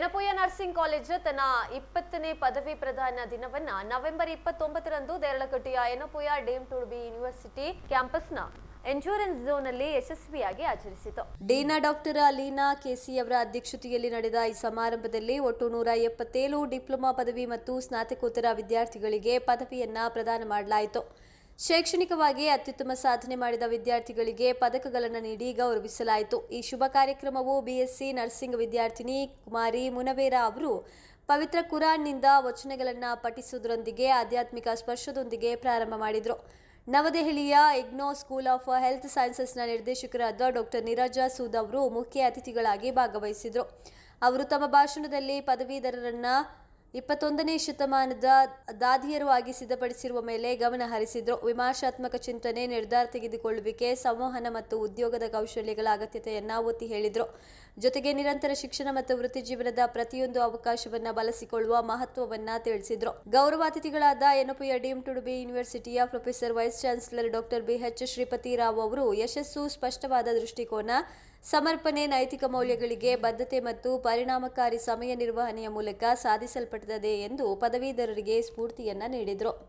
Yenepoya nursing college ತನ್ನ ಇಪ್ಪತ್ತನೇ ಪದವಿ ಪ್ರದಾನ ದಿನವನ್ನ ನವೆಂಬರ್ ಇಪ್ಪತ್ತೊಂಬತ್ತರಂದು ದೇರಳಕಟ್ಟೆಯ Yenepoya deemed to be university ಕ್ಯಾಂಪಸ್ನ endurance zone ಅಲ್ಲಿ ಯಶಸ್ವಿಯಾಗಿ ಆಚರಿಸಿತು. ಡೀನಾ ಡಾಕ್ಟರ್ ಅಲೀನಾ ಕೆಸಿ ಅವರ ಅಧ್ಯಕ್ಷತೆಯಲ್ಲಿ ನಡೆದ ಈ ಸಮಾರಂಭದಲ್ಲಿ ಒಟ್ಟು ನೂರ ಎಪ್ಪತ್ತೇಳು ಡಿಪ್ಲೊಮಾ ಪದವಿ ಮತ್ತು ಸ್ನಾತಕೋತ್ತರ ವಿದ್ಯಾರ್ಥಿಗಳಿಗೆ ಪದವಿಯನ್ನ ಪ್ರದಾನ ಮಾಡಲಾಯಿತು. ಶೈಕ್ಷಣಿಕವಾಗಿ ಅತ್ಯುತ್ತಮ ಸಾಧನೆ ಮಾಡಿದ ವಿದ್ಯಾರ್ಥಿಗಳಿಗೆ ಪದಕಗಳನ್ನು ನೀಡಿ ಗೌರವಿಸಲಾಯಿತು. ಈ ಶುಭ ಕಾರ್ಯಕ್ರಮವು ಬಿಎಸ್ಸಿ ನರ್ಸಿಂಗ್ ವಿದ್ಯಾರ್ಥಿನಿ ಕುಮಾರಿ ಮುನವೇರ ಅವರು ಪವಿತ್ರ ಕುರಾನ್ನಿಂದ ವಚನಗಳನ್ನು ಪಠಿಸುವುದರೊಂದಿಗೆ ಆಧ್ಯಾತ್ಮಿಕ ಸ್ಪರ್ಶದೊಂದಿಗೆ ಪ್ರಾರಂಭ ಮಾಡಿದರು. ನವದೆಹಲಿಯ ಇಗ್ನೋ ಸ್ಕೂಲ್ ಆಫ್ ಹೆಲ್ತ್ ಸೈನ್ಸಸ್ನ ನಿರ್ದೇಶಕರಾದ ಡಾಕ್ಟರ್ ನೀರಜ ಸೂದ್ ಅವರು ಮುಖ್ಯ ಅತಿಥಿಗಳಾಗಿ ಭಾಗವಹಿಸಿದರು. ಅವರು ತಮ್ಮ ಭಾಷಣದಲ್ಲಿ ಪದವೀಧರರನ್ನ ಇಪ್ಪತ್ತೊಂದನೇ ಶತಮಾನದ ದಾದಿಯರು ಆಗಿ ಸಿದ್ಧಪಡಿಸಿರುವ ಮೇಲೆ ಗಮನ ಹರಿಸಿದ್ರು. ವಿಮರ್ಶಾತ್ಮಕ ಚಿಂತನೆ, ನಿರ್ಧಾರ ತೆಗೆದುಕೊಳ್ಳುವಿಕೆ, ಸಂವಹನ ಮತ್ತು ಉದ್ಯೋಗದ ಕೌಶಲ್ಯಗಳ ಅಗತ್ಯತೆಯನ್ನ ಒತ್ತಿ ಹೇಳಿದ್ರು. ಜೊತೆಗೆ ನಿರಂತರ ಶಿಕ್ಷಣ ಮತ್ತು ವೃತ್ತಿ ಜೀವನದ ಪ್ರತಿಯೊಂದು ಅವಕಾಶವನ್ನ ಬಳಸಿಕೊಳ್ಳುವ ಮಹತ್ವವನ್ನ ತಿಳಿಸಿದ್ರು. ಗೌರವಾತಿಥಿಗಳಾದ ಅತಿಥಿಗಳಾದ deemed to be ಯೂನಿವರ್ಸಿಟಿಯ professor vice chancellor doctor B H Shripathi Rao ಅವರು ಯಶಸ್ಸು, ಸ್ಪಷ್ಟವಾದ ದೃಷ್ಟಿಕೋನ, ಸಮರ್ಪಣೆ, ನೈತಿಕ ಮೌಲ್ಯಗಳಿಗೆ ಬದ್ಧತೆ ಮತ್ತು ಪರಿಣಾಮಕಾರಿ ಸಮಯ ನಿರ್ವಹಣೆಯ ಮೂಲಕ ಸಾಧಿಸಲ್ಪಟ್ಟಿದೆ ಎಂದು ಪದವೀಧರರಿಗೆ ಸ್ಫೂರ್ತಿಯನ್ನ ನೀಡಿದರು.